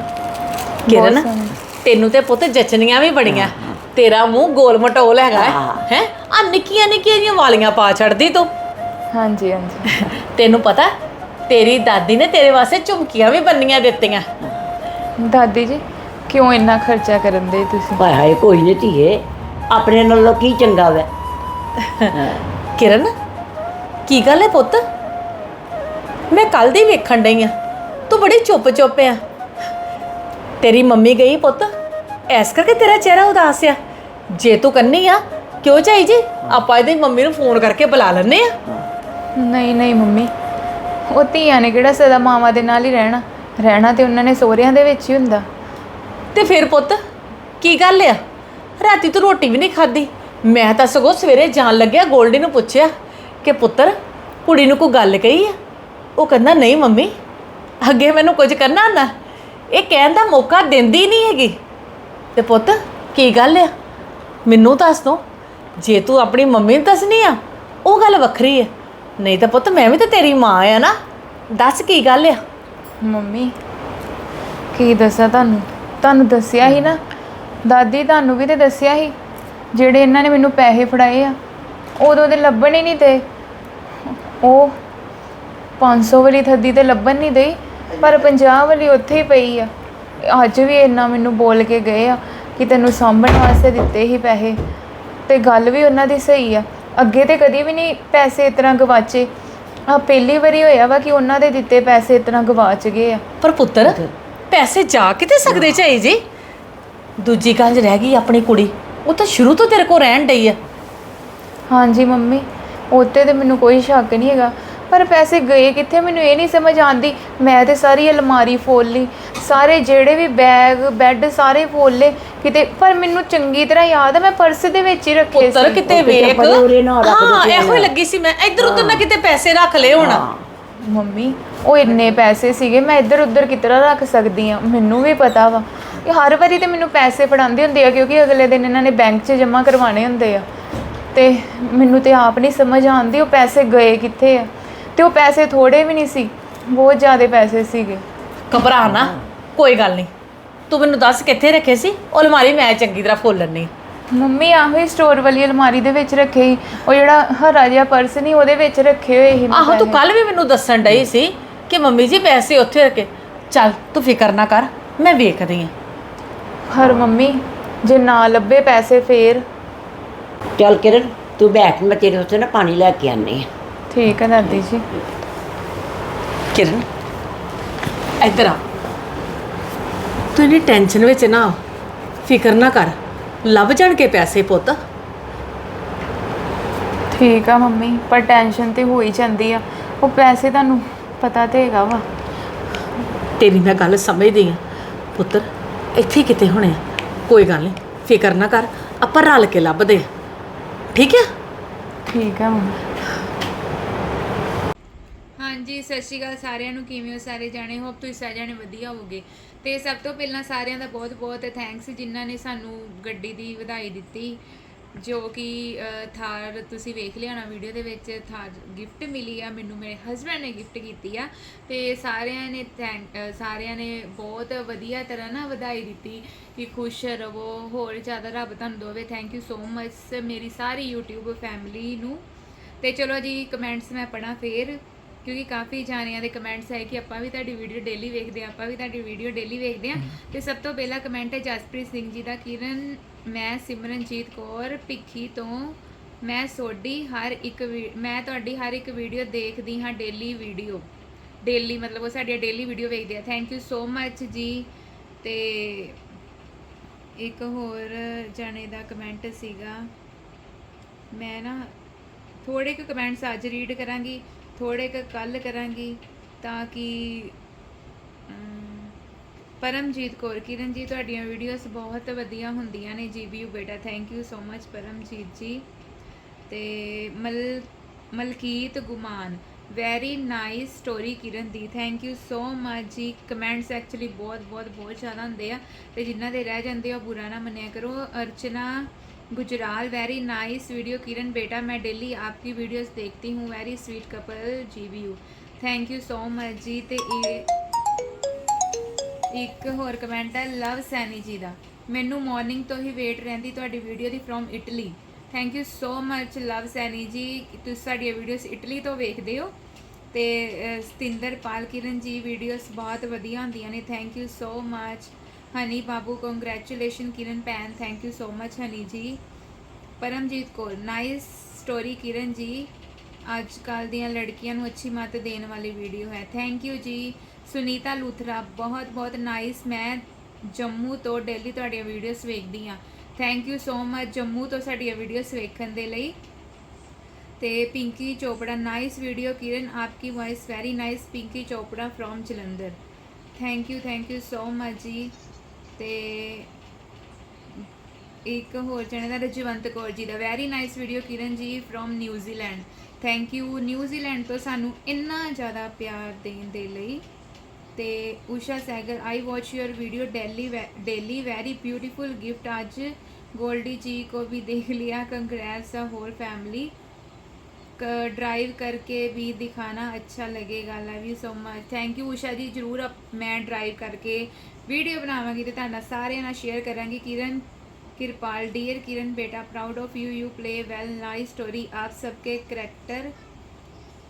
ਕਿਰਨ ਸੋਹਣੀ। ਤੈਨੂੰ ਤੇ ਪੁੱਤ ਜਚਨੀਆਂ ਵੀ ਬੜੀਆਂ। ਤੇਰਾ ਮੂੰਹ ਗੋਲ ਮਟੋਲ ਹੈਗਾ ਹਾਂ। ਹੈ। ਆ ਨਿੱਕੀਆਂ ਨਿੱਕੀਆਂ ਜੀਆਂ ਵਾਲੀਆਂ ਪਾ ਛੱਡਦੀ ਤੂੰ। ਹਾਂਜੀ ਹਾਂਜੀ। <laughs> ਤੈਨੂੰ ਪਤਾ ਤੇਰੀ ਦਾਦੀ ਨੇ ਤੇਰੇ ਵਾਸਤੇ ਝੁਮਕੀਆਂ ਵੀ ਬੰਨੀਆਂ ਦਿੱਤੀਆਂ। ਦਾਦੀ ਜੀ ਕਿਉਂ ਇੰਨਾ ਖਰਚਾ ਕਰਨ ਦੇ ਤੁਸੀਂ? ਹਾਏ ਹਾਏ ਕੋਈ ਨਹੀਂ ਧੀਏ। ਆਪਣੇ ਨਾਲੋਂ ਕੀ ਚੰਗਾ ਵੈ। <laughs> ਕਿਰਨ ਕੀ ਗੱਲ ਹੈ ਪੁੱਤ? ਮੈਂ ਕੱਲ ਦੀ ਵੇਖਣ ਡਈ ਆ। ਤੂੰ ਬੜੀ ਚੁੱਪ ਚੁੱਪ ਆ। ਤੇਰੀ ਮੰਮੀ ਗਈ ਪੁੱਤ। ਐਸ ਕਰਕੇ ਤੇਰਾ ਚਿਹਰਾ ਉਦਾਸ ਆ। ਜੇ ਤੂੰ ਕੰਨੀ ਆ ਕਿਉਂ ਚਾਈ ਜੀ? ਆਪਾਂ ਇਹਦੀ ਮੰਮੀ ਨੂੰ ਫੋਨ ਕਰਕੇ ਬੁਲਾ ਲੈਨੇ ਆ। ਨਹੀਂ ਨਹੀਂ ਮੰਮੀ। ਉਹ ਧੀਆਂ ਨੇ ਕਿਹੜਾ ਸਦਾ ਮਾਵਾਂ ਦੇ ਨਾਲ ਹੀ ਰਹਿਣਾ। ਰਹਿਣਾ ਤੇ ਉਹਨਾਂ ਨੇ ਸਹੁਰਿਆਂ ਦੇ ਵਿੱਚ ਹੀ ਹੁੰਦਾ। ਤੇ ਫਿਰ ਪੁੱਤ ਕੀ ਗੱਲ ਆ? ਰਾਤੀ ਤੂੰ ਰੋਟੀ ਵੀ ਨਹੀਂ ਖਾਧੀ। ਮੈਂ ਤਾਂ ਸਗੋਂ ਸਵੇਰੇ ਜਾਣ ਲੱਗਿਆ ਗੋਲਡੀ ਨੂੰ ਪੁੱਛਿਆ ਕਿ ਪੁੱਤਰ ਕੁੜੀ ਨੂੰ ਕੋਈ ਗੱਲ ਕਹੀ ਆ? ਉਹ ਕਹਿੰਦਾ, ਨਹੀਂ ਮੰਮੀ, ਅੱਗੇ ਮੈਨੂੰ ਕੁਝ ਕਰਨਾ ਨਾ ਇਹ ਕਹਿਣ ਦਾ ਮੌਕਾ ਦਿੰਦੀ ਨਹੀਂ ਹੈਗੀ। ਤੇ ਪੁੱਤ, ਕੀ ਗੱਲ ਆ? ਮੈਨੂੰ ਦੱਸ ਦੋ, ਜੇ ਤੂੰ ਆਪਣੀ ਮੰਮੀ ਨੂੰ ਦੱਸਣੀ ਆ, ਉਹ ਗੱਲ ਵੱਖਰੀ ਹੈ ਨਹੀਂ ਤਾਂ ਪੁੱਤ, ਮੈਂ ਵੀ ਤਾਂ ਤੇਰੀ ਮਾਂ ਆ ਨਾ। ਦੱਸ ਕੀ ਗੱਲ ਆ? ਮੰਮੀ, ਕੀ ਦੱਸਾਂ ਤੁਹਾਨੂੰ? ਤੁਹਾਨੂੰ ਦੱਸਿਆ ਹੀ ਨਾ। ਦਾਦੀ ਤੁਹਾਨੂੰ ਵੀ ਤੇ ਦੱਸਿਆ ਹੀ ਜਿਹੜੇ ਇਹਨਾਂ ਨੇ ਮੈਨੂੰ ਪੈਸੇ ਫੜਾਏ ਆ, ਉਦੋਂ ਦੇ ਲੱਭਣ ਹੀ ਨਹੀਂ ਤੇ। ਉਹ 500 ਵਾਲੀ ਥੱਦੀ ਤੇ ਲੱਭਣ ਨਹੀਂ ਦੇਈ ਪਰ 50 ਵਾਲੀ ਉੱਥੇ ਹੀ ਪਈ ਆ। ਅੱਜ ਵੀ ਇੰਨਾ ਮੈਨੂੰ ਬੋਲ ਕੇ ਗਏ ਆ ਕਿ ਤੈਨੂੰ ਸਾਂਭਣ ਵਾਸਤੇ ਦਿੱਤੇ ਹੀ ਪੈਸੇ। ਤੇ ਗੱਲ ਵੀ ਉਹਨਾਂ ਦੀ ਸਹੀ ਆ। ਅੱਗੇ ਤੇ ਕਦੀ ਵੀ ਨਹੀਂ ਪੈਸੇ ਇਸ ਤਰ੍ਹਾਂ ਗਵਾਚੇ। ਆ ਪਹਿਲੀ ਵਾਰੀ ਹੋਇਆ ਵਾ ਕਿ ਉਹਨਾਂ ਦੇ ਦਿੱਤੇ ਪੈਸੇ ਇਤਨਾ ਗਵਾਚ ਗਏ ਆ। ਪਰ ਪੁੱਤਰ ਪੈਸੇ ਜਾ ਕਿਤੇ ਸਕਦੇ ਝਾਈ ਜੀ? ਦੂਜੀ ਗੱਲ ਰਹਿ ਗਈ ਆਪਣੀ ਕੁੜੀ। ਉਹ ਤਾਂ ਸ਼ੁਰੂ ਤੋਂ ਤੇਰੇ ਕੋਲ ਰਹਿਣ ਡਈ ਆ। ਹਾਂਜੀ ਮੰਮੀ ਉੱਤੇ ਤੇ ਮੈਨੂੰ ਕੋਈ ਸ਼ੱਕ ਨਹੀਂ ਹੈਗਾ। ਪਰ ਪੈਸੇ ਗਏ ਕਿੱਥੇ? ਮੈਨੂੰ ਇਹ ਨਹੀਂ ਸਮਝ ਆਉਂਦੀ। ਮੈਂ ਤੇ ਸਾਰੀ ਅਲਮਾਰੀ ਫੋਲ ਲਈ। ਸਾਰੇ ਜਿਹੜੇ ਵੀ ਬੈਗ ਬੈੱਡ ਸਾਰੇ ਫੋਲ ਲਏ। ਕਿਤੇ ਪਰ ਮੈਨੂੰ ਚੰਗੀ ਤਰ੍ਹਾਂ ਯਾਦ ਹੈ ਮੈਂ ਪਰਸ ਦੇ ਵਿੱਚ ਹੀ ਰੱਖੇ ਪੁੱਤਰ ਸੀ। ਕਿਤੇ ਕਿਤੇ ਵੇਖ। ਬੜੇ ਉਰੇ ਨਾ ਰੱਖ ਹਾਂ ਦਿੱਤੇ ਇਹੋ ਹੀ ਲੱਗੀ ਸੀ ਮੈਂ। ਇੱਧਰ ਉੱਧਰ ਨਾ ਕਿਤੇ ਪੈਸੇ ਰੱਖ ਲਏ ਹੁਣ। ਮੰਮੀ ਉਹ ਇੰਨੇ ਪੈਸੇ ਸੀਗੇ ਮੈਂ ਇੱਧਰ ਉੱਧਰ ਕਿਤਰਾ ਰੱਖ ਸਕਦੀ ਆ ਮੈਨੂੰ ਵੀ ਪਤਾ ਵਾ। ਕਿ ਹਰ ਵਾਰੀ ਤੇ ਮੈਨੂੰ ਪੈਸੇ ਫੜਾਉਂਦੇ ਹੁੰਦੇ ਆ ਕਿਉਂਕਿ ਅਗਲੇ ਦਿਨ ਇਹਨਾਂ ਨੇ ਬੈਂਕ 'ਚ ਜਮ੍ਹਾਂ ਕਰਵਾਉਣੇ ਹੁੰਦੇ ਆ। ਤੇ ਮੈਨੂੰ ਤੇ ਆਪ ਨਹੀਂ ਸਮਝ ਆਉਂਦੀ ਉਹ ਪੈਸੇ ਗਏ ਕਿੱਥੇ ਆ? ਤੇ ਉਹ ਪੈਸੇ ਥੋੜੇ ਵੀ ਨਹੀਂ ਸੀ ਬਹੁਤ ਜ਼ਿਆਦਾ ਪੈਸੇ ਸੀਗੇ। ਘਬਰਾ ਨਾ ਕੋਈ ਗੱਲ ਨਹੀਂ। ਤੂੰ ਮੈਨੂੰ ਦੱਸ ਕਿੱਥੇ ਰੱਖੇ ਸੀ? ਉਹ ਅਲਮਾਰੀ ਮੈਂ ਚੰਗੀ ਤਰ੍ਹਾਂ ਫੋਲ ਲੈਣੀ ਮੰਮੀ ਆਹੋ ਹੀ ਸਟੋਰ ਵਾਲੀ ਅਲਮਾਰੀ ਦੇ ਵਿੱਚ ਰੱਖੇ ਸੀ। ਉਹ ਜਿਹੜਾ ਹਰਾ ਜਿਹਾ ਪਰਸ ਨਹੀਂ ਉਹਦੇ ਵਿੱਚ ਰੱਖੇ ਹੋਏ ਸੀ ਮੈਂ ਆਹੋ ਤੂੰ ਕੱਲ ਵੀ ਮੈਨੂੰ ਦੱਸਣ ਡਈ ਸੀ ਕਿ ਮੰਮੀ ਜੀ ਪੈਸੇ ਉੱਥੇ ਰੱਖੇ। ਚੱਲ ਤੂੰ ਫਿਕਰ ਨਾ ਕਰ ਮੈਂ ਵੇਖਦੀ ਆ ਹਰ ਮੰਮੀ ਜੇ ਨਾ ਲੱਭੇ ਪੈਸੇ ਫੇਰ? ਚੱਲ ਕਿਰਨ ਤੂੰ ਬੈਠ ਮੈਂ ਤੇਰੇ ਵਾਸਤੇ ਨਾ ਪਾਣੀ ਲੈ ਕੇ ਆਨੀ ਆ ਠੀਕ ਹੈ ਦਾਦੀ ਜੀ। ਕਿਰਨ ਇੱਧਰ ਆ। ਤੂੰ ਇਨੀ ਟੈਨਸ਼ਨ ਵਿੱਚ ਨਾ ਆ। ਫਿਕਰ ਨਾ ਕਰ। ਲੱਭ ਜਾਣਗੇ ਪੈਸੇ ਪੁੱਤ। ਠੀਕ ਆ ਮੰਮੀ ਪਰ ਟੈਨਸ਼ਨ ਤੇ ਹੋ ਹੀ ਜਾਂਦੀ ਆ। ਉਹ ਪੈਸੇ ਤੁਹਾਨੂੰ ਪਤਾ ਤੇ ਹੈਗਾ ਵਾ। ਤੇਰੀ ਮੈਂ ਗੱਲ ਸਮਝਦੀ ਆ। ਪੁੱਤਰ ਇੱਥੇ ਕਿਤੇ ਹੋਣੇ ਆ। ਕੋਈ ਗੱਲ ਨਹੀਂ। ਫਿਕਰ ਨਾ ਕਰ। ਆਪਾਂ ਰਲ ਕੇ ਲੱਭਦੇ ਆ। ਠੀਕ ਹੈ ਠੀਕ ਆ ਮੰਮੀ। ਹਾਂਜੀ ਸਤਿ ਸ਼੍ਰੀ ਅਕਾਲ ਸਾਰਿਆਂ ਨੂੰ, ਕਿਵੇਂ ਹੋ ਸਾਰੇ ਜਾਣੇ? ਹੋਪ ਤੁਸੀਂ ਸਾਰੇ ਜਾਣੇ ਵਧੀਆ ਹੋਵੋਗੇ। ਤੇ ਸਭ ਤੋਂ ਪਹਿਲਾਂ ਸਾਰਿਆਂ ਦਾ ਬਹੁਤ-ਬਹੁਤ ਥੈਂਕਸ ਜਿਨ੍ਹਾਂ ਨੇ ਸਾਨੂੰ ਗੱਡੀ ਦੀ ਵਧਾਈ ਦਿੱਤੀ, ਜੋ ਕਿ ਥਾਰ ਤੁਸੀਂ ਵੇਖ ਲਿਆ ਨਾ ਵੀਡੀਓ ਦੇ ਵਿੱਚ, ਥਾਰ ਗਿਫਟ ਮਿਲੀ ਆ, ਮੈਨੂੰ ਮੇਰੇ ਹਸਬੰਡ ਨੇ ਗਿਫਟ ਕੀਤੀ ਆ। ਤੇ ਸਾਰਿਆਂ ਨੇ ਥੈਂਕ ਸਾਰਿਆਂ ਨੇ ਬਹੁਤ ਵਧੀਆ ਤਰ੍ਹਾਂ ਨਾ ਵਧਾਈ ਦਿੱਤੀ ਕਿ ਖੁਸ਼ ਰਹੋ, ਹੋਰ ਜ਼ਿਆਦਾ ਰੱਬ ਤੁਹਾਨੂੰ ਦੇਵੇ। ਥੈਂਕ ਯੂ ਸੋ ਮਚ ਮੇਰੀ ਸਾਰੀ YouTube ਫੈਮਿਲੀ ਨੂੰ। ਤੇ ਚਲੋ ਜੀ ਕਮੈਂਟਸ ਮੈਂ ਪੜਾਂ ਫੇਰ। ਕਿਉਂਕਿ ਕਾਫੀ ਜਾਣਿਆਂ ਦੇ ਕਮੈਂਟਸ ਹੈ ਕਿ ਆਪਾਂ ਵੀ ਤੁਹਾਡੀ ਵੀਡੀਓ ਡੇਲੀ ਵੇਖਦੇ ਹਾਂ, ਆਪਾਂ ਵੀ ਤੁਹਾਡੀ ਵੀਡੀਓ ਡੇਲੀ ਵੇਖਦੇ ਹਾਂ। ਤੇ ਸਭ ਤੋਂ ਪਹਿਲਾ ਕਮੈਂਟ ਹੈ ਜਸਪ੍ਰੀਤ ਸਿੰਘ ਜੀ ਦਾ, ਕਿਰਨ, ਮੈਂ ਸਿਮਰਨਜੀਤ ਕੌਰ ਭਿੱਖੀ ਤੋਂ, ਮੈਂ ਸੋਡੀ ਹਰ ਇੱਕ ਵੀ- ਮੈਂ ਤੁਹਾਡੀ ਹਰ ਇੱਕ ਵੀਡੀਓ ਦੇਖਦੀ ਹਾਂ ਡੇਲੀ ਵੀਡੀਓ ਡੇਲੀ ਮਤਲਬ ਉਹ ਸਾਡੀਆਂ ਡੇਲੀ ਵੀਡੀਓ ਵੇਖਦੇ ਆ। ਥੈਂਕ ਯੂ ਸੋ ਮੱਚ ਜੀ। ਤੇ ਇੱਕ ਹੋਰ ਜਾਣੇ ਦਾ ਕਮੈਂਟ ਸੀਗਾ, ਮੈਂ ਨਾ ਥੋੜੇ ਕੁ ਕਮੈਂਟਸ ਅੱਜ ਰੀਡ ਕਰਾਂਗੀ। ਥੋੜੇ ਕੁ ਕੱਲ ਕਰਾਂਗੀ ਤਾਂ ਕਿ ਪਰਮਜੀਤ ਕੌਰ ਕਿਰਨ ਜੀ ਤੁਹਾਡੀਆਂ ਵੀਡੀਓਜ਼ ਬਹੁਤ ਵਧੀਆ ਹੁੰਦੀਆਂ ਨੇ ਜੀਬੀਯੂ ਬੇਟਾ। Thank you so much Paramjit ji. ਤੇ ਮਲ, Malkeet Gumaan very nice story Kiran the. Thank you so much ji. Comments actually ਬਹੁਤ ਬਹੁਤ ਬਹੁਤ ਜ਼ਿਆਦਾ ਹੁੰਦੇ ਆ। ਤੇ ਜਿਨ੍ਹਾਂ ਦੇ ਰਹਿ ਜਾਂਦੇ ਆ ਬੁਰਾ ਨਾ ਮੰਨਿਆ ਕਰੋ। Archana Gujral very nice video Kiran बेटा मैं डेली आपकी वीडियोस देखती हूँ very sweet couple G B U thank you so much जी ਤੇ ਇਹ ਇੱਕ ਹੋਰ ਕਮੈਂਟ ਹੈ ਲਵ ਸੈਨੀ ਜੀ ਦਾ ਮੈਨੂੰ ਮਾਰਨਿੰਗ ਤੋਂ ਹੀ ਵੇਟ ਰਹਿੰਦੀ ਤੁਹਾਡੀ video the from Italy thank you so much love Saini ji ਤੁਸੀਂ ਸਾਡੀਆਂ ਵੀਡੀਓਜ਼ ਇਟਲੀ ਤੋਂ ਵੇਖਦੇ ਹੋ ਤੇ ਅਹ, ਸਤਿੰਦਰ ਪਾਲ ਕਿਰਨ ਜੀ ਵੀਡੀਓਜ਼ ਬਹੁਤ ਵਧੀਆ ਹੁੰਦੀਆਂ ਨੇ thank you so much Honey Babu congratulation Kiran PAN thank you so much Honey ji. Paramjit Kaur nice story Kiran ji. ਅੱਜ ਕੱਲ ਦੀਆਂ ਲੜਕੀਆਂ ਨੂੰ ਅੱਛੀ ਮੱਤ ਦੇਣ ਵਾਲੀ ਵੀਡੀਓ ਹੈ। ਥੈਂਕ ਯੂ ਜੀ। ਸੁਨੀਤਾ ਲੂਥਰਾ ਬਹੁਤ ਬਹੁਤ ਨਾਈਸ ਮੈਂ ਜੰਮੂ ਤੋਂ ਡੇਲੀ ਤੁਹਾਡੀਆਂ ਵੀਡੀਓਜ਼ ਵੇਖਦੀ ਹਾਂ। Thank you so much Jammu ਤੋਂ ਸਾਡੀਆਂ ਵੀਡੀਓਜ਼ ਵੇਖਣ ਦੇ ਲਈ। ਤੇ Pinky Chopra nice video Kiran, ਆਪਕੀ voice very nice Pinky Chopra from Jalandhar. Thank you thank you so much ji. ਤੇ ਇੱਕ ਹੋਰ ਚੈਨਲ ਦਾ ਰਜਵੰਤ ਕੌਰ ਜੀ ਦਾ। Very nice video Kiran ji from New Zealand thank you New Zealand ਤੋਂ ਸਾਨੂੰ ਇੰਨਾ ਜ਼ਿਆਦਾ ਪਿਆਰ ਦੇਣ ਦੇ ਲਈ ਤੇ Usha Sagar I watch your video daily daily very beautiful gift ਅੱਜ ਗੋਲਡੀ ਜੀ ਕੋ ਵੀ ਦੇਖ ਲਿਆ। ਕੰਗ੍ਰੈਟਸ ਦਾ ਹੋਰ ਫੈਮਿਲੀ ड्राइव करके भी दिखाना अच्छा लगेगा love you so much thank you Usha ji ਜਰੂਰ ਅਪ- ਮੈਂ ਡਰਾਈਵ ਕਰਕੇ ਵੀਡੀਓ ਬਣਾਵਾਂਗੀ ਤੇ ਤੁਹਾਡਾ ਸਾਰਿਆਂ ਨਾਲ ਸ਼ੇਅਰ ਕਰਾਂਗੀ किरण किरपाल डियर किरण बेटा proud of you you play well nice story आप सबके करेक्टर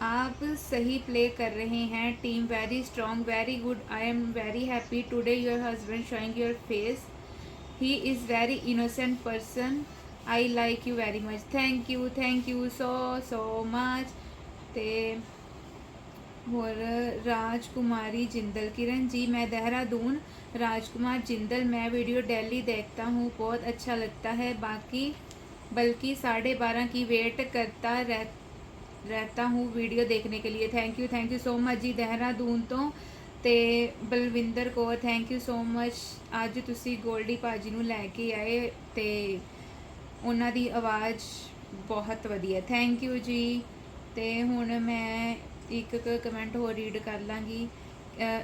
आप सही प्ले कर रहे हैं team very strong very good I am very happy today your husband showing your face he is very innocent person I like you very much thank you thank you so so much ਤੇ ਹੋਰ राजकुमारी जिंदल किरण जी मैं देहरादून राजकुमार जिंदल मैं video daily देखता हूँ बहुत अच्छा लगता है बाकी बल्कि साढ़े बारह की वेट करता रह रहता हूँ वीडियो देखने के लिए thank you thank you so much ਜੀ ਦੇਹਰਾਦੂਨ ਤੋਂ ਤੇ Balwinder Kaur thank you so much ਅੱਜ ਤੁਸੀਂ ਗੋਲਡੀ ਭਾਜੀ ਨੂੰ ਲੈ ਕੇ ਆਏ ਤੇ ਉਹਨਾਂ ਦੀ ਆਵਾਜ਼ ਬਹੁਤ ਵਧੀਆ ਥੈਂਕ ਯੂ ਜੀ। ਤੇ ਹੁਣ ਮੈਂ ਇੱਕ ਕਮੈਂਟ ਹੋਰ ਰੀਡ ਕਰ ਲਾਂਗੀ।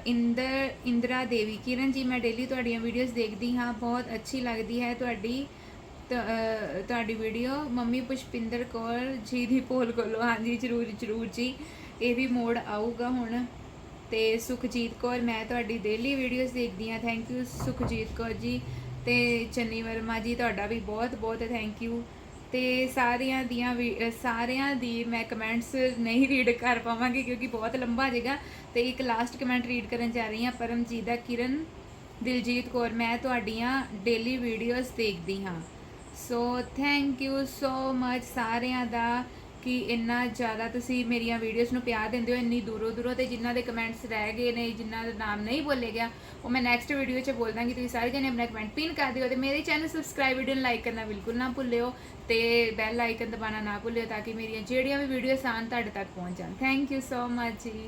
ਇੰਦਰ, ਇੰਦਰਾ ਦੇਵੀ, ਕਿਰਨ ਜੀ, ਮੈਂ ਡੇਲੀ ਤੁਹਾਡੀਆਂ ਵੀਡੀਓਜ਼ ਦੇਖਦੀ ਹਾਂ। ਬਹੁਤ ਅੱਛੀ ਲੱਗਦੀ ਹੈ ਤੁਹਾਡੀ ਤੁਹਾਡੀ ਵੀਡੀਓ ਮੰਮੀ ਪੁਸ਼ਪਿੰਦਰ ਕੌਰ ਜੀ ਦੀ ਪੋਲ ਕੋਲੋਂ। ਹਾਂਜੀ, ਜਰੂਰ ਜਰੂਰ ਜੀ। ਇਹ ਵੀ ਮੋੜ ਆਊਗਾ ਹੁਣ। ਤੇ ਸੁਖਜੀਤ ਕੌਰ, ਮੈਂ ਤੁਹਾਡੀ ਡੇਲੀ ਵੀਡੀਓਜ਼ ਦੇਖਦੀ ਹਾਂ। Thank you Sukhjit Kaur ji. ਤੇ ਚੰਨੀ ਵਰਮਾ ਜੀ, ਤੁਹਾਡਾ ਵੀ ਬਹੁਤ ਬਹੁਤ ਥੈਂਕ ਯੂ ਤੇ ਸਾਰਿਆਂ ਦੀਆਂ ਵੀ ਸਾਰਿਆਂ ਦੀ ਮੈਂ ਕਮੈਂਟਸ ਨਹੀਂ ਰੀਡ ਕਰ ਪਾਵਾਂਗੀ ਕਿਉਂਕਿ ਬਹੁਤ ਲੰਬਾ ਜੇਗਾ। ਤੇ ਇੱਕ ਲਾਸਟ ਕਮੈਂਟ ਰੀਡ ਕਰਨ ਜਾ ਰਹੀ ਹਾਂ ਪਰਮਜੀਤ ਦਾ ਕਿਰਨ। ਦਿਲਜੀਤ ਕੌਰ, ਮੈਂ ਤੁਹਾਡੀਆਂ ਡੇਲੀ ਵੀਡੀਓਜ਼ ਦੇਖਦੀ ਹਾਂ। So thank you so much ਸਾਰਿਆਂ ਦਾ। ਕਿ ਇੰਨਾ ਜ਼ਿਆਦਾ ਤੁਸੀਂ ਮੇਰੀਆਂ ਵੀਡੀਓਜ਼ ਨੂੰ ਪਿਆਰ ਦਿੰਦੇ ਹੋ, ਇੰਨੀ ਦੂਰੋਂ ਦੂਰੋਂ ਤੇ ਜਿਨ੍ਹਾਂ ਦੇ ਕਮੈਂਟਸ ਰਹਿ ਗਏ ਨੇ, ਜਿਨ੍ਹਾਂ ਦਾ ਨਾਮ ਨਹੀਂ ਬੋਲੇ ਗਿਆ, ਉਹ ਮੈਂ ਨੈਕਸਟ ਵੀਡੀਓ 'ਚ ਬੋਲ ਦਾਂਗੀ। ਤੁਸੀਂ ਸਾਰੇ ਜਣੇ ਆਪਣਾ ਕਮੈਂਟ ਪਿਨ ਕਰ ਦਿਓ ਤੇ ਮੇਰੇ ਚੈਨਲ ਸਬਸਕ੍ਰਾਈਬ ਵੀਡੀਓ ਨੂੰ ਲਾਈਕ ਕਰਨਾ ਬਿਲਕੁਲ ਨਾ ਭੁੱਲਿਓ ਤੇ ਬੈਲ ਆਈਕਨ ਦਬਾਉਣਾ ਨਾ ਭੁੱਲਿਓ ਤਾਂ ਕਿ ਮੇਰੀਆਂ ਜਿਹੜੀਆਂ ਵੀ ਵੀਡੀਓਜ਼ ਆਉਣ, ਤੁਹਾਡੇ ਤੱਕ ਪਹੁੰਚ ਜਾਣ। ਥੈਂਕ ਯੂ ਸੋ ਮਚ ਜੀ।